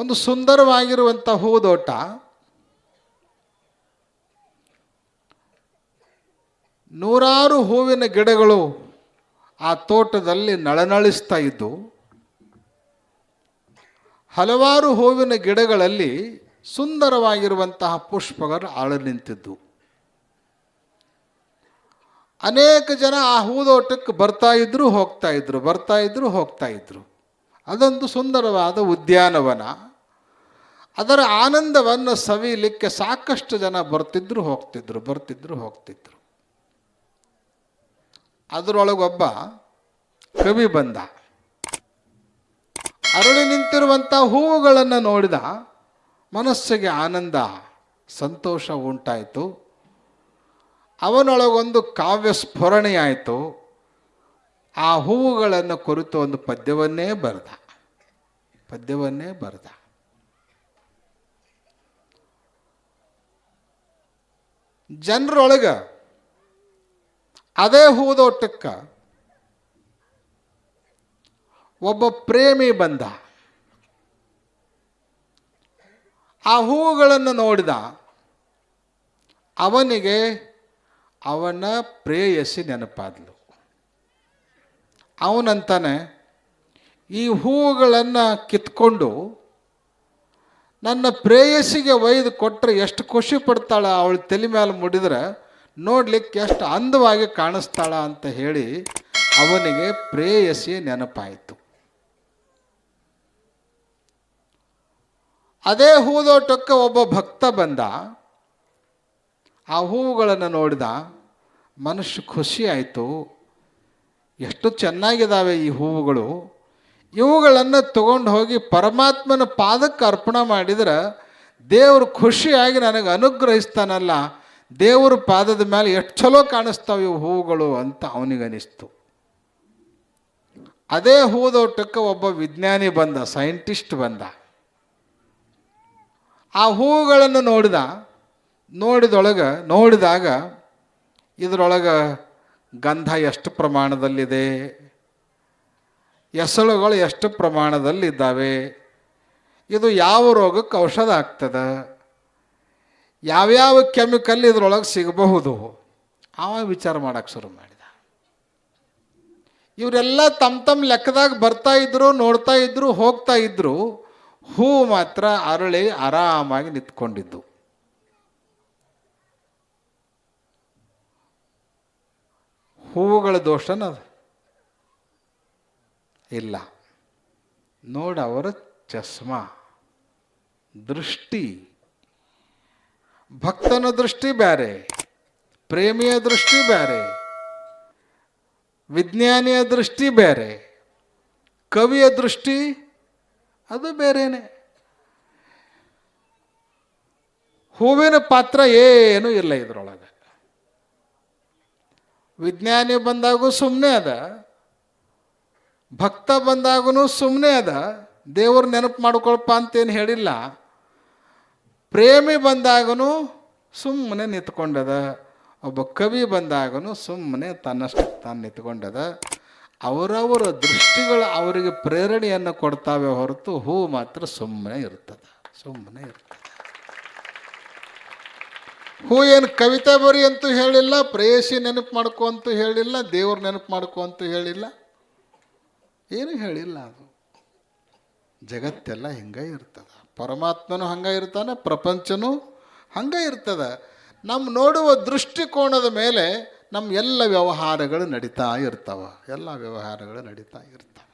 ಒಂದು ಸುಂದರವಾಗಿರುವಂಥ ಹೂದೋಟ. ನೂರಾರು ಹೂವಿನ ಗಿಡಗಳು ಆ ತೋಟದಲ್ಲಿ ನಳನಳಿಸ್ತಾ ಇದ್ದು, ಹಲವಾರು ಹೂವಿನ ಗಿಡಗಳಲ್ಲಿ ಸುಂದರವಾಗಿರುವಂತಹ ಪುಷ್ಪಗಳು ಆಳು ನಿಂತಿದ್ದು. ಅನೇಕ ಜನ ಆ ಹೂದೋಟಕ್ಕೆ ಬರ್ತಾ ಇದ್ರು ಹೋಗ್ತಾ ಇದ್ರು, ಬರ್ತಾ ಇದ್ರು ಹೋಗ್ತಾ ಇದ್ರು. ಅದೊಂದು ಸುಂದರವಾದ ಉದ್ಯಾನವನ. ಅದರ ಆನಂದವನ್ನು ಸವಿಯಲಿಕ್ಕೆ ಸಾಕಷ್ಟು ಜನ ಬರ್ತಿದ್ರು ಹೋಗ್ತಿದ್ರು ಬರ್ತಿದ್ರು ಹೋಗ್ತಿದ್ರು. ಅದರೊಳಗೊಬ್ಬ ಕವಿ ಬಂದ. ಅರಳಿ ನಿಂತಿರುವಂಥ ಹೂವುಗಳನ್ನು ನೋಡಿದ ಮನಸ್ಸಿಗೆ ಆನಂದ, ಸಂತೋಷ ಉಂಟಾಯಿತು. ಅವನೊಳಗೊಂದು ಕಾವ್ಯ ಸ್ಫುರಣೆಯಾಯಿತು ಆ ಹೂವುಗಳನ್ನು ಕುರಿತು ಒಂದು ಪದ್ಯವನ್ನೇ ಬರೆದ. ಪದ್ಯವನ್ನೇ ಬರೆದ. ಜನರೊಳಗೆ ಅದೇ ಹೂದೋಟಕ್ಕೆ ಒಬ್ಬ ಪ್ರೇಮಿ ಬಂದ. ಆ ಹೂವುಗಳನ್ನು ನೋಡಿದ. ಅವನಿಗೆ ಅವನ ಪ್ರೇಯಸಿ ನೆನಪಾದ್ಲು. ಅವನಂತಾನೆ ಈ ಹೂವುಗಳನ್ನು ಕಿತ್ಕೊಂಡು ನನ್ನ ಪ್ರೇಯಸಿಗೆ ಒಯ್ದು ಕೊಟ್ಟರೆ ಎಷ್ಟು ಖುಷಿ ಪಡ್ತಾಳ ಅವಳ ತಲೆ ಮೇಲೆ ಮುಡಿದ್ರೆ ನೋಡ್ಲಿಕ್ಕೆ ಎಷ್ಟು ಅಂದವಾಗಿ ಕಾಣಿಸ್ತಾಳ ಅಂತ ಹೇಳಿ ಅವನಿಗೆ ಪ್ರೇಯಸಿ ನೆನಪಾಯಿತು. ಅದೇ ಹೂದೋಟಕ್ಕೆ ಒಬ್ಬ ಭಕ್ತ ಬಂದ. ಆ ಹೂವುಗಳನ್ನು ನೋಡಿದ. ಮನುಷ್ಯ ಖುಷಿ ಆಯಿತು. ಎಷ್ಟು ಚೆನ್ನಾಗಿದ್ದಾವೆ ಈ ಹೂವುಗಳು. ಇವುಗಳನ್ನು ತಗೊಂಡು ಹೋಗಿ ಪರಮಾತ್ಮನ ಪಾದಕ್ಕೆ ಅರ್ಪಣೆ ಮಾಡಿದ್ರೆ ದೇವರು ಖುಷಿಯಾಗಿ ನನಗೆ ಅನುಗ್ರಹಿಸ್ತಾನಲ್ಲ, ದೇವ್ರ ಪಾದದ ಮೇಲೆ ಎಷ್ಟು ಚಲೋ ಕಾಣಿಸ್ತಾವೆ ಇವು ಹೂವುಗಳು ಅಂತ ಅವನಿಗನಿಸ್ತು. ಅದೇ ಹೂದೋಟಕ್ಕೆ ಒಬ್ಬ ವಿಜ್ಞಾನಿ ಬಂದ, ಸೈಂಟಿಸ್ಟ್ ಬಂದ. ಆ ಹೂವುಗಳನ್ನು ನೋಡಿದ, ನೋಡಿದೊಳಗೆ, ನೋಡಿದಾಗ ಇದರೊಳಗೆ ಗಂಧ ಎಷ್ಟು ಪ್ರಮಾಣದಲ್ಲಿದೆ ಎಸಳುಗಳು ಎಷ್ಟು ಪ್ರಮಾಣದಲ್ಲಿದ್ದಾವೆ? ಇದು ಯಾವ ರೋಗಕ್ಕೆ ಔಷಧ ಆಗ್ತದೆ? ಯಾವ್ಯಾವ ಕೆಮಿಕಲ್ ಇದ್ರೊಳಗೆ ಸಿಗಬಹುದು? ಅವ ವಿಚಾರ ಮಾಡೋಕ್ಕೆ ಶುರು ಮಾಡಿದ. ಇವರೆಲ್ಲ ತಮ್ಮ ತಮ್ಮ ಲೆಕ್ಕದಾಗ ಬರ್ತಾ ಇದ್ರು, ನೋಡ್ತಾ ಇದ್ರು, ಹೋಗ್ತಾ ಇದ್ರು, ಹೂ ಮಾತ್ರ ಅರಳಿ ಆರಾಮಾಗಿ ನಿಂತ್ಕೊಂಡಿದ್ದು. ಹೂವುಗಳ ದೋಷನ ಅದು? ಇಲ್ಲ. ನೋಡಿ ಅವರ ಚಸ್ಮಾ. ದೃಷ್ಟಿ. ಭಕ್ತನ ದೃಷ್ಟಿ ಬೇರೆ ಪ್ರೇಮಿಯ ದೃಷ್ಟಿ ಬೇರೆ ವಿಜ್ಞಾನಿಯ ದೃಷ್ಟಿ ಬೇರೆ ಕವಿಯ ದೃಷ್ಟಿ, ಅದು ಬೇರೆನೆ ಹೂವಿನ ಪಾತ್ರ ಏನೂ ಇಲ್ಲ ಇದರೊಳಗೆ. ವಿಜ್ಞಾನಿ ಬಂದಾಗೂ ಸುಮ್ಮನೆ ಅದ. ಭಕ್ತ ಬಂದಾಗೂ ಸುಮ್ಮನೆ ಅದ, ದೇವ್ರ ನೆನಪು ಮಾಡ್ಕೊಳಪ್ಪ ಅಂತೇನು ಹೇಳಿಲ್ಲ. ಪ್ರೇಮಿ ಬಂದಾಗೂ ಸುಮ್ಮನೆ ನಿಂತ್ಕೊಂಡದ, ಒಬ್ಬ ಕವಿ ಬಂದಾಗೂ ಸುಮ್ಮನೆ ತನ್ನಷ್ಟು ತಾನು ನಿಂತ್ಕೊಂಡದ. ಅವರವರ ದೃಷ್ಟಿಗಳು ಅವರಿಗೆ ಪ್ರೇರಣೆಯನ್ನು ಕೊಡ್ತಾವೆ ಹೊರತು ಹೂ ಮಾತ್ರ ಸುಮ್ಮನೆ ಇರ್ತದೆ ಸುಮ್ಮನೆ ಇರ್ತದೆ. ಹೂ ಏನು ಕವಿತೆ ಬರಿ ಅಂತೂ ಹೇಳಿಲ್ಲ, ಪ್ರೇಯಸಿ ನೆನಪು ಮಾಡ್ಕೊ ಅಂತೂ ಹೇಳಿಲ್ಲ, ದೇವ್ರ ನೆನಪು ಮಾಡ್ಕೊ ಅಂತೂ ಹೇಳಿಲ್ಲ. ಏನು ಹೇಳಿಲ್ಲ ಅದು. ಜಗತ್ತೆಲ್ಲ ಹಿಂಗೆ ಇರ್ತದೆ? ಪರಮಾತ್ಮನೂ ಹಂಗೆ ಇರ್ತಾನೆ, ಪ್ರಪಂಚನೂ ಹಂಗೆ ಇರ್ತದೆ. ನಮ್ಮ ನೋಡುವ ದೃಷ್ಟಿಕೋನದ ಮೇಲೆ ನಮ್ಮ ಎಲ್ಲ ವ್ಯವಹಾರಗಳು ನಡೀತಾ ಇರ್ತವೆ. ಎಲ್ಲ ವ್ಯವಹಾರಗಳು ನಡೀತಾ ಇರ್ತವೆ.